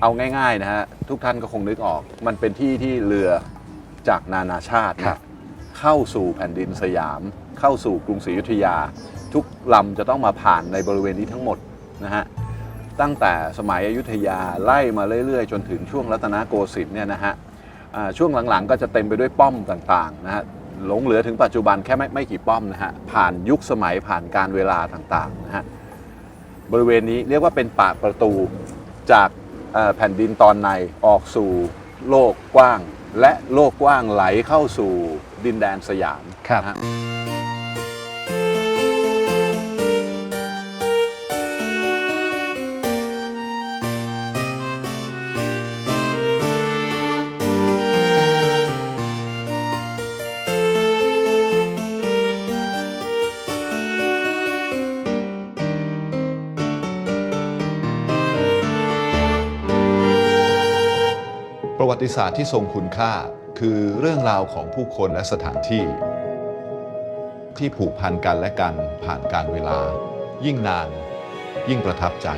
เอาง่ายๆนะฮะทุกท่านก็คงนึกออก มันเป็นที่ที่เรือจากนานาชาติครับเข้าสู่แผ่นดินสยาม เข้าสู่กรุงศรีอยุธยา ทุกลำจะต้องมาผ่านในบริเวณนี้ทั้งหมดนะฮะตั้งแต่สมัยอยุธยาไล่มาเรื่อยๆ จนถึงช่วงรัตนโกสินทร์เนี่ยนะฮะอ่าช่วงหลังๆ ก็จะเต็มไปด้วยป้อมต่างๆนะฮะหลงเหลือถึงปัจจุบันแค่ไม่ไม่กี่ป้อมนะฮะผ่านยุคสมัยผ่านการเวลาต่างๆนะฮะบริเวณนี้เรียกว่าเป็นปากประตูจากเอ่อ แผ่นดินตอนในออกสู่โลกกว้าง และโลกกว้างไหลเข้าสู่ดินแดนสยามครับ ติศาสตร์ที่ทรงคุณค่า คือเรื่องราวของผู้คนและสถานที่ ที่ผูกพันกันและกันผ่านการเวลา ยิ่งนาน ยิ่งประทับใจ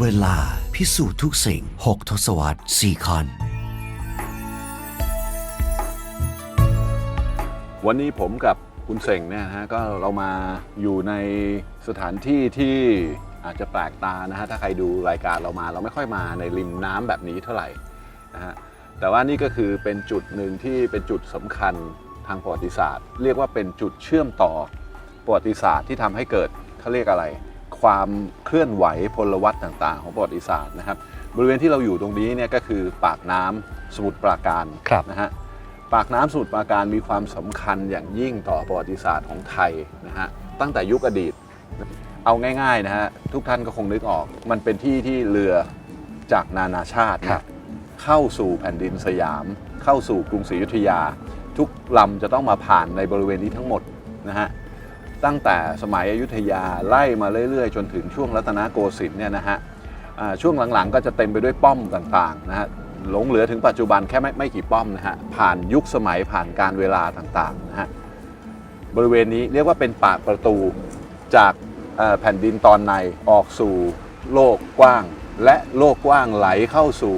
เวลาพิสูจน์ทุกสิ่ง 6 ทศวรรษ4คอนวันนี้ผมกับคุณเสงเนี่ยนะฮะก็เรามาอยู่ในสถานที่ที่อาจจะแปลกตานะฮะถ้าใครดูรายการเรามา เราไม่ค่อยมาในริมน้ำแบบนี้เท่าไหร่นะฮะ แต่ว่านี่ก็คือเป็นจุดหนึ่งที่เป็นจุดสำคัญทางประวัติศาสตร์ เรียกว่าเป็นจุดเชื่อมต่อประวัติศาสตร์ที่ทำให้เกิดเขาเรียกอะไร ความเคลื่อนไหวพลวัตต่าง ๆ ของประวัติศาสตร์นะครับ บริเวณที่เราอยู่ตรงนี้เนี่ยก็คือปากน้ำสมุทรปราการครับนะฮะปากน้ำสมุทรปราการมีความสำคัญอย่างยิ่งต่อประวัติศาสตร์ของไทยนะฮะตั้งแต่ยุคอดีต เอาง่ายๆนะฮะทุกท่านก็คงนึกออก มันเป็นที่ที่เรือจากนานาชาติเนี่ยครับ เข้าสู่แผ่นดินสยาม เข้าสู่กรุงศรีอยุธยา ทุกลำจะต้องมาผ่านในบริเวณนี้ทั้งหมดนะฮะตั้งแต่สมัยอยุธยาไล่มาเรื่อยๆ จนถึงช่วงรัตนโกสินทร์เนี่ยนะฮะช่วงหลังๆ ก็จะเต็มไปด้วยป้อมต่างๆนะฮะหลงเหลือถึงปัจจุบันแค่ไม่ไม่กี่ป้อมนะฮะผ่านยุคสมัยผ่านการเวลาต่างๆนะฮะบริเวณนี้เรียกว่าเป็นปากประตูจากแผ่นดินตอนในออกสู่โลกกว้าง และโลกกว้างไหลเข้าสู่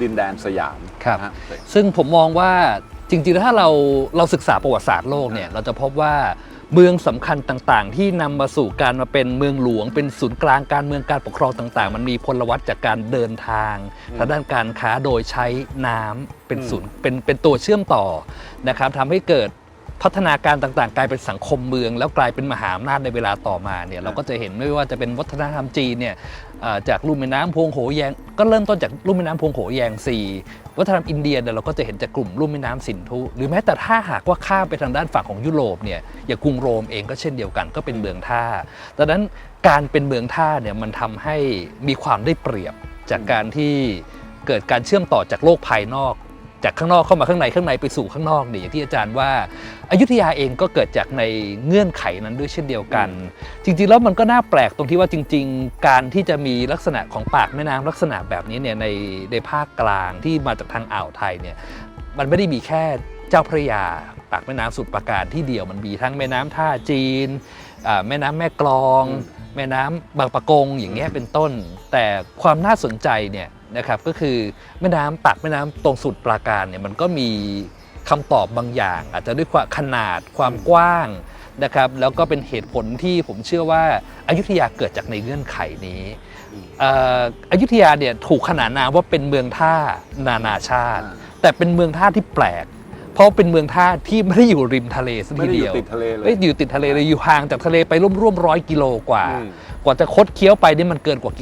ดินแดนสยามครับ นะฮะซึ่งผมมองว่าจริงๆแล้วถ้าเราเราศึกษาประวัติศาสตร์โลกเนี่ยเราจะพบว่าเมืองสำคัญต่างๆ ที่นำมาสู่การมาเป็นเมืองหลวง เป็นศูนย์กลางการเมืองการปกครองต่างๆ มันมีพลวัตจากการเดินทางอืมทางด้านการค้าโดยใช้น้ำเป็นอืมศูนย์เป็นเป็นตัวเชื่อมต่อนะครับทำให้เกิด พัฒนาการต่างๆ กลายเป็นสังคมเมือง แล้วกลายเป็นมหาอำนาจในเวลาต่อมาเนี่ยเราก็จะเห็นไม่ว่าจะเป็นวัฒนธรรมจีนเนี่ยเอ่อจากลุ่มแม่น้ำพวงโขแยง ก็เริ่มต้นจากลุ่มแม่น้ำพวงโขแยงซีวัฒนธรรมอินเดียเนี่ยเราก็จะเห็นจากกลุ่มลุ่มแม่น้ำสินธุ หรือแม้แต่ถ้าหากว่าข้ามไปทางด้านฝั่งของยุโรปเนี่ยอย่างกรุงโรมเองก็เช่นเดียวกันก็เป็นเมืองท่าดังนั้นการเป็นเมืองท่าเนี่ยมันทำให้มีความได้เปรียบจากการที่เกิดการเชื่อมต่อจากโลกภายนอก จากข้างนอกเข้ามาข้างในข้างในไปสู่ข้างนอกเนี่ยอย่างที่อาจารย์ว่าอายุทยาเองก็เกิดจากในเงื่อนไขนั้นด้วยเช่นเดียวกัน จริง ๆ แล้วมันก็น่าแปลกตรงที่ว่าจริง ๆ การที่จะมีลักษณะของปากแม่น้ำลักษณะแบบนี้เนี่ยในในภาคกลางที่มาจากทางอ่าวไทยเนี่ยมันไม่ได้มีแค่เจ้าพระยาปากแม่น้ำสุดประการที่เดียวมันมีทั้งแม่น้ำท่าจีนแม่น้ำแม่กลอง แม่น้ำบางปะกงอย่างเงี้ยเป็นต้น แต่ความน่าสนใจเนี่ยนะครับก็คือแม่น้ำปากแม่น้ำตรงสุดปราการเนี่ยมันก็มีคำตอบบางอย่าง อาจจะด้วยความขนาดความกว้างนะครับแล้วก็เป็นเหตุผลที่ผมเชื่อว่าอายุทยาเกิดจากในเงื่อนไขนี้อ่ออยุธยาเนี่ยถูกขนานนามว่าเป็นเมืองท่านานาชาติ แต่เป็นเมืองท่าที่แปลก เพราะเป็นเมืองท่าที่ไม่ได้อยู่ริมทะเลสักไม่ทีได้อเดียู่ยวติดทะเลเลย ไม่ได้อยู่ติดทะเลเลยอยู่ห่างจากทะเลไปร่วมๆร้อยกิโลกว่า อืม กว่าจะคดเคี้ยวไปนี่มันเกินกว่า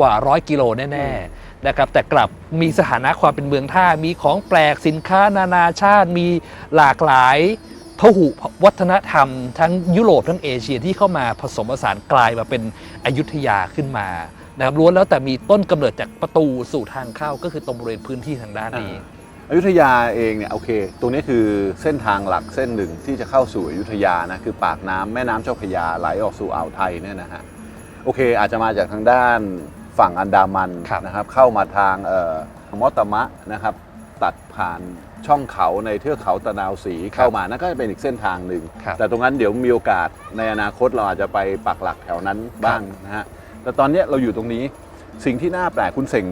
กว่าร้อยกิโลแน่ๆนะครับแต่กลับมีสถานะความเป็นเมืองท่ามีของแปลกสินค้านานาชาติมีหลากหลายพหุวัฒนธรรม ทั้งยุโรปทั้งเอเชียที่เข้ามาผสมผสานกลายมาเป็นอยุธยาขึ้นมานะครับล้วนแล้วแต่มีต้นกำเนิดจากประตูสู่ทางเข้าก็คือตรงบริเวณพื้นที่ทางด้านนี้ อ ยุธยาเองเนี่ยโอเค ตรงนี้คือเส้นทางหลักเส้นหนึ่งที่จะเข้าสู่อยุธยานะคือปากน้ำแม่น้ำเจ้าพระยาไหลออกสู่อ่าวไทยเนี่ยนะฮะโอเค อาจจะมาจากทางด้านฝั่งอันดามันครับนะครับเข้ามาทางเอ่อมอตามะนะครับตัดผ่านช่องเขาในเทือกเขาตะนาวสีเข้ามานั่นก็จะเป็นอีกเส้นทางหนึ่งครับแต่ตรงนั้นเดี๋ยวมีโอกาสในอนาคตเราอาจจะไปปักหลักแถวนั้นบ้างนะฮะแต่ตอนเนี้ยเราอยู่ตรงนี้สิ่งที่น่าแปลกคุณเสง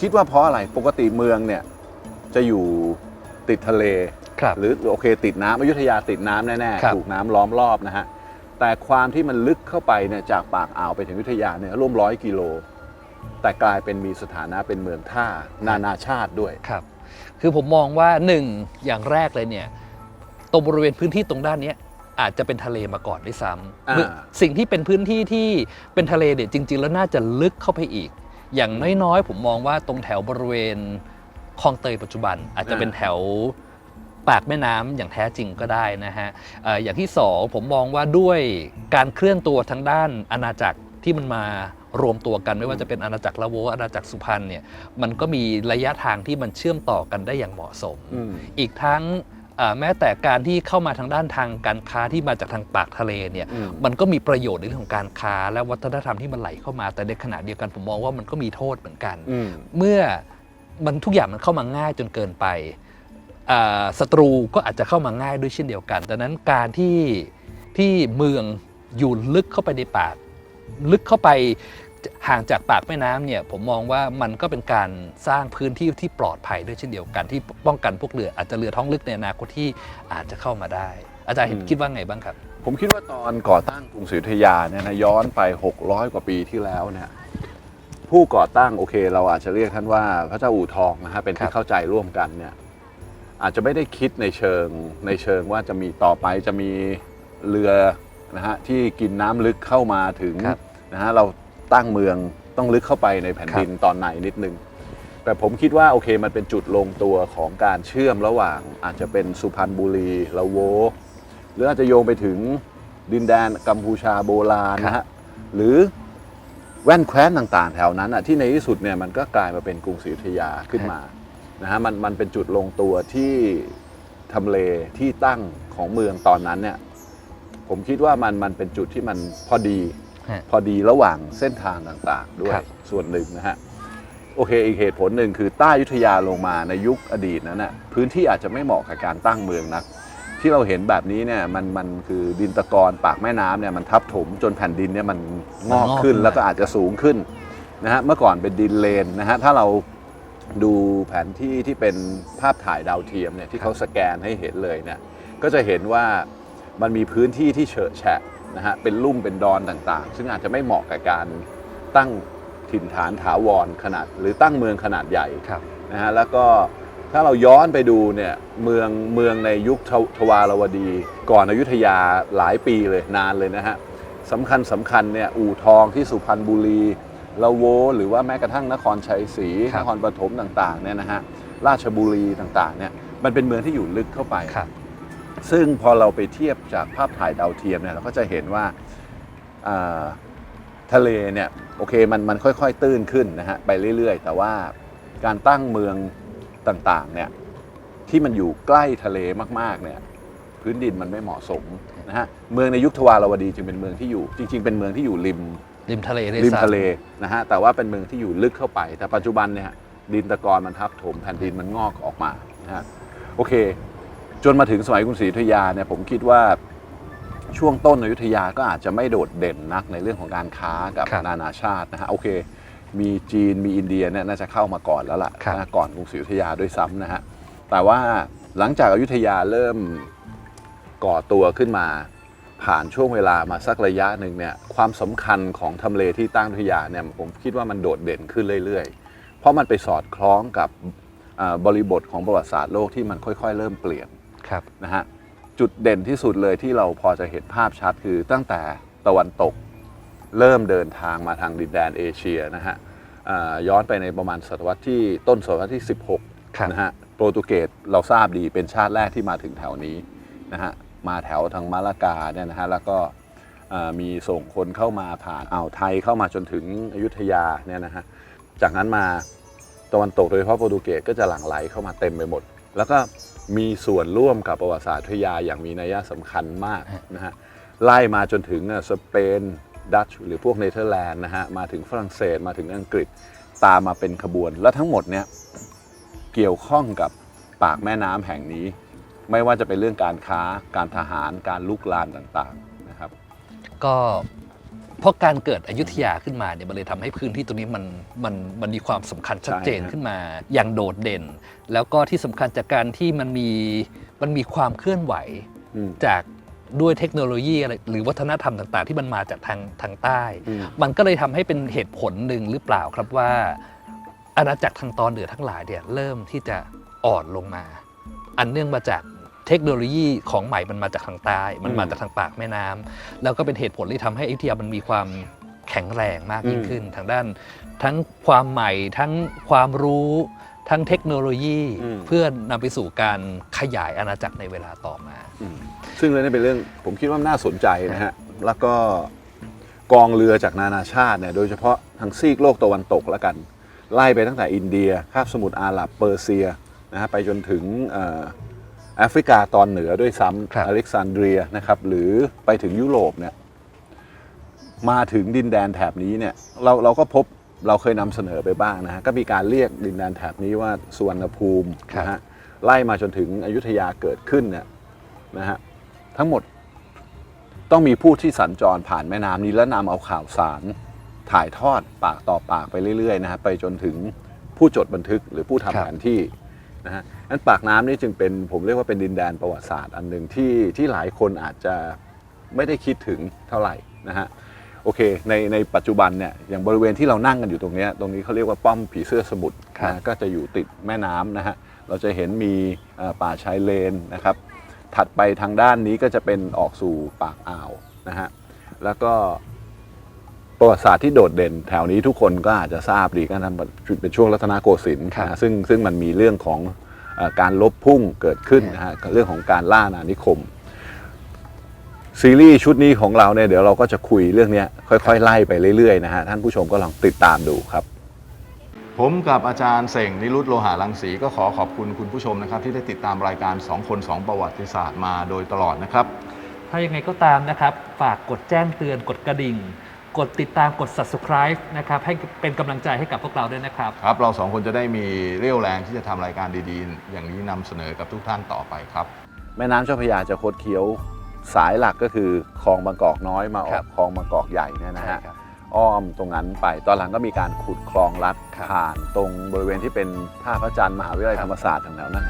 คิดว่าเพราะอะไรปกติเมืองเนี่ย จะอยู่ติดทะเล ครับ หรือโอเคติดน้ำอยุธยาติดน้ำแน่ครับ ๆถูกน้ำล้อมรอบนะฮะแต่ความที่มันลึกเข้าไปเนี่ยจากปากอ่าวไปถึงอยุธยาเนี่ยร่วมร้อยกิโล แต่กลายเป็นมีสถานะเป็นเมืองท่านานาชาติด้วย ครับ คือผมมองว่าหนึ่งอย่างแรกเลยเนี่ยตรงบริเวณพื้นที่ตรงด้านเนี้ยอาจจะเป็นทะเลมาก่อนด้วยซ้อ่าำสิ่งที่เป็นพื้นที่ที่เป็นทะเลเนี่ยจริง ๆ แล้วน่าจะลึกเข้าไปอีก อย่างน้อยๆ ผมมองว่าตรงแถวบริเวณ คลองเตยปัจจุบันอาจจะเป็นแถวปากแม่น้ำอย่างแท้จริงก็ได้นะฮะเอ่ออย่างที่สองผมมองว่าด้วยการเคลื่อนตัวทางด้านอาณาจักรที่มันมารวมตัวกันไม่ว่าจะเป็นอาณาจักรละโวอาณาจักรสุพรรณเนี่ยมันก็มีระยะทางที่มันเชื่อมต่อกันได้อย่างเหมาะสมอืมอีกทั้งเอ่อแม้แต่การที่เข้ามาทางด้านทางการค้าที่มาจากทางปากทะเลเนี่ยอืมมันก็มีประโยชน์ในเรื่องของการค้าและวัฒนธรรมที่มันไหลเข้ามาแต่ในขณะเดียวกันผมมองว่ามันก็มีโทษเหมือนกันอืมเมื่อ มันทุกอย่างมันเข้ามาง่ายจนเกินไปอ่าศัตรูก็อาจจะเข้ามาง่ายด้วยเช่นเดียวกัน ดังนั้นการที่ที่เมืองอยู่ลึกเข้าไปในปากลึกเข้าไปห่างจากปากแม่น้ำเนี่ยผมมองว่ามันก็เป็นการสร้างพื้นที่ที่ปลอดภัยด้วยเช่นเดียวกันที่ป้องกันพวกเรืออาจจะเรือท้องลึกในอนาคตที่อาจจะเข้ามาได้ อาจารย์เห็นอืมคิดว่าไงบ้างครับ ผมคิดว่าตอนก่อตั้งกรุงศรีอยุธยาเนี่ยนะย้อนไป 600 กว่าปีที่แล้วเนี่ย ผู้ก่อตั้งโอเค เราอาจจะเรียกท่านว่าพระเจ้าอู่ทองนะฮะเป็นครัที่บเข้าใจร่วมกันเนี่ยอาจจะไม่ได้คิดในเชิงในเชิงว่าจะมีต่อไปจะมีเรือนะฮะที่กินน้ำลึกเข้ามาถึงครับนะฮะเราตั้งเมืองต้องลึกเข้าไปในแผ่นดินตอนไหนนิดนึง แต่ผมคิดว่าโอเคมันเป็นจุดลงตัวของการเชื่อมระหว่าง อาจจะเป็นสุพรรณบุรีละโว หรืออาจจะโยงไปถึงดินแดนกัมพูชาโบราณนะฮะหรือ แว่นแคว้นต่างๆ แถวนั้นอะที่ในที่สุดเนี่ยมันก็กลายมาเป็นกรุงศรีอยุธยาขึ้นมานะฮะมันมันเป็นจุดลงตัวที่ทำเลที่ตั้งของเมืองตอนนั้นเนี่ยผมคิดว่ามันมันเป็นจุดที่มันพอดีฮะพอดีระหว่างเส้นทางต่างๆ ด้วยครับ ส่วนหนึ่งนะฮะโอเคอีกเหตุผลหนึ่งคือใต้อยุธยาลงมาในยุคอดีตนั้นน่ะพื้นที่อาจจะไม่เหมาะกับการตั้งเมืองนัก ที่เราเห็นแบบนี้เนี่ยมันมันคือดินตะกอนปากแม่น้ำเนี่ยมันทับถมจนแผ่นดินเนี่ยมันงอกมันงอกขึ้นขึ้นแล้วก็อาจจะสูงขึ้นนะฮะเมื่อก่อนเป็นดินเลนนะฮะถ้าเราดูแผนที่ที่เป็นภาพถ่ายดาวเทียมเนี่ยที่เขาสแกนให้เห็นเลยเนี่ยก็จะเห็นว่ามันมีพื้นที่ที่เฉอะแฉะนะฮะเป็นลุ่มเป็นดอนต่างๆ ซึ่งอาจจะไม่เหมาะกับการตั้งถิ่นฐานถาวรขนาด หรือตั้งเมืองขนาดใหญ่ครับนะฮะแล้วก็ ถ้าเราย้อนไปดูเนี่ยเมืองเมืองในยุคทวทวารวดี ก่อนอยุธยาหลายปีเลยนานเลยนะฮะสำคัญสำคัญเนี่ยอู่ทองที่สุพรรณบุรีละโว หรือว่าแม้กระทั่งนครชัยศรีครันบครปฐมต่างๆเนี่ยนะฮะราชบุรีต่างๆเนี่ยมันเป็นเมืองที่อยู่ลึกเข้าไปครับซึ่งพอเราไปเทียบจากภาพถ่ายดาวเทียมเนี่ยเราก็จะเห็นว่าอ่าทะเลเนี่ยโอเคมันมันค่อยๆ ตื้นขึ้นนะฮะไปเรื่อยๆ แต่ว่าการตั้งเมือง ต่างๆเนี่ยที่มันอยู่ใกล้ทะเลมากๆเนี่ยพื้นดินมันไม่เหมาะสมนะฮะเมืองในยุคทวารวดีจึงเป็นเมืองที่อยู่ จริง ๆ เป็นเมืองที่อยู่ริมริมทะเลด้วยริมซ้ำทะเลนะฮะแต่ว่าเป็นเมืองที่อยู่ลึกเข้าไป แต่ปัจจุบันเนี่ยดินตะกอนมันทับถมแผ่นดินมันงอกออกมานะฮะโอเค จนมาถึงสมัยกรุงศรีอยุธยาเนี่ยผมคิดว่าช่วงต้นอยุธยาก็อาจจะไม่โดดเด่นนักในเรื่องของการค้ากับครับนานาชาตินะฮะโอเค มีจีนมีอินเดียเนี่ยน่าจะเข้ามาก่อนแล้วล่ะครับ นะก่อนกรุงศรีอยุธยาด้วยซ้ำนะฮะแต่ว่าหลังจากอยุธยาเริ่มก่อตัวขึ้นมา ผ่านช่วงเวลามาสักระยะหนึ่งเนี่ยความสำคัญของทำเลที่ตั้งอยุธยาเนี่ยผมคิดว่ามันโดดเด่นขึ้นเรื่อยๆ เพราะมันไปสอดคล้องกับอ่าบริบทของประวัติศาสตร์โลกที่มันค่อยๆ เริ่มเปลี่ยน ครับ นะฮะจุดเด่นที่สุดเลยที่เราพอจะเห็นภาพชัดคือตั้งแต่ตะวันตก เริ่มเดินทางมาทางดินแดนเอเชียนะฮะอ่าย้อนไปในประมาณศตวรรษที่ต้นศตวรรษที่ครับ16นะฮะโปรตุเกสเราทราบดีเป็นชาติแรกที่มาถึงแถวนี้นะฮะมาแถวทางมาลากาเนี่ยนะฮะแล้วก็อ่ามีส่งคนเข้ามาผ่านอ่าวไทยเข้ามาจนถึงอยุธยาเนี่ยนะฮะจากนั้นมาตะวันตกโดยเฉพาะโปรตุเกสก็จะหลั่งไหลเข้ามาเต็มไปหมด แล้วก็มีส่วนร่วมกับประวัติศาสตร์อยุธยาอย่างมีนัยสำคัญมากนะฮะไล่มาจนถึงอะสเปน ดัตช์หรือพวกเนเธอร์แลนด์นะฮะมาถึงฝรั่งเศสมาถึงอังกฤษตามมาเป็นขบวน และทั้งหมดเนี่ยเกี่ยวข้องกับปากแม่น้ำแห่งนี้ ไม่ว่าจะเป็นเรื่องการค้าการทหารการลุกลานต่างๆนะครับ ก็พราะการเกิดอยุธยาขึ้นมาเนี่ยมันเลยทำให้พื้นที่ตรงนี้มันมันมันมีความสำคัญชัดเจนใช่ฮะขึ้นมาอย่างโดดเด่น แล้วก็ที่สำคัญจากการที่มันมีมันมีความเคลื่อนไหวอืมจาก ด้วยเทคโนโลยีอะไรหรือวัฒนธรรมต่าง ๆ ที่มันมาจากทางทางใต้อืมมันก็เลยทำให้เป็นเหตุผลหนึ่งหรือเปล่าครับว่า อาณาจักรทางตอนเหนือทั้งหลายเนี่ยเริ่มที่จะอ่อนลงมา อันเนื่องมาจากเทคโนโลยีของใหม่มันมาจากทางใต้ มันมาจากทางปากแม่น้ำแล้วก็เป็นเหตุผลที่ทำให้อยุธยามันมีความแข็งแรงมากยิ่งขึ้น ทางด้านทั้งความใหม่ทั้งความรู้ทั้งเทคโนโลยีอืมเพื่อนำไปสู่การขยายอาณาจักรในเวลาต่อมาอืม ซึ่งเรื่องนี้เป็นเรื่องผมคิดว่าน่าสนใจนะฮะแล้วก็กองเรือจากนานาชาติเนี่ยโดยเฉพาะทางซีกโลกตะวันตกแล้วกัน ไล่ไปตั้งแต่อินเดียคาบสมุทรอาหรับเปอร์เซียนะฮะไปจนถึงเอ่อแอฟริกาตอนเหนือด้วยซ้ครับำอเล็กซานเดรียนะครับหรือไปถึงยุโรปเนี่ยมาถึงดินแดนแถบนี้เนี่ยเราเราก็พบเราเคยนำเสนอไปบ้างนะฮะก็มีการเรียกดินแดนแถบนี้ว่าสุวรรณภูมินะฮะไล่มาจนถึงอยุธยาเกิดขึ้นเนี่ยนะฮะ ทั้งหมด ต้องมีผู้ที่สัญจรผ่านแม่น้ำนี้แล้วนำเอาข่าวสาร ถ่ายทอดปากต่อปากไปเรื่อยๆนะฮะไปจนถึงผู้จดบันทึกหรือผู้ทำแผนที่นะฮะนั้นปากน้ำนี่จึงเป็นผมเรียกว่าเป็นดินแดนประวัติศาสตร์อันหนึ่งที่ที่หลายคนอาจจะไม่ได้คิดถึงเท่าไหร่นะฮะโอเคในในปัจจุบันเนี่ยอย่างบริเวณที่เรานั่งกันอยู่ตรงนี้ตรงนี้เขาเรียกว่าป้อมผีเสื้อสมุทรนะก็จะอยู่ติดแม่น้ำนะฮะเราจะเห็นมีป่าชายเลนนะครับ ถัดไปทางด้านนี้ก็จะเป็นออกสู่ปากอ่าวนะฮะแล้วก็ประวัติศาสตร์ที่โดดเด่นแถวนี้ทุกคนก็อาจจะทราบดีก็นั่นเป็นช่วงรัตนโกสินทร์ครับนะฮะซึ่งซึ่งมันมีเรื่องของเออการลบพุ่งเกิดขึ้นนะฮะกับเรื่องของการล่าอาณานิคม ซีรีส์ชุดนี้ของเราเนี่ยเดี๋ยวเราก็จะคุยเรื่องเนี้ยค่อยๆ ไล่ไปเรื่อยๆนะฮะท่านผู้ชมก็ลองติดตามดูครับ ผมกับอาจารย์เส่งนิรุตโลหะรังสีก็ขอขอบคุณคุณผู้ชมนะครับ ที่ได้ติดตามรายการ 2 คน 2 ประวัติศาสตร์มาโดยตลอดนะครับ ถ้ายังไงก็ตามนะครับ ฝากกดแจ้งเตือนกดกระดิ่ง กดติดตามกด subscribe นะครับ ให้เป็นกำลังใจให้กับพวกเราด้วยนะครับ ครับ เราสองคนจะได้มีเรี่ยวแรงที่จะทำรายการดีๆ อย่างนี้นำเสนอกับทุกท่านต่อไปครับ แม่น้ำเจ้าพระยาจะคดเคี้ยวสายหลักก็คือคลองบางกอกน้อยมาอครัอบกคลองบางกอกใหญ่เนี่ยนะฮะ ใช่ครับ อ้อมตรงนั้นไป ตอนหลังก็มีการขุดคลองลัดครับผ่านตรงบริเวณที่เป็นท่าพระจันทร์มหาวิทยาลัยครัธบรรมศาสตร์แถวๆนั้น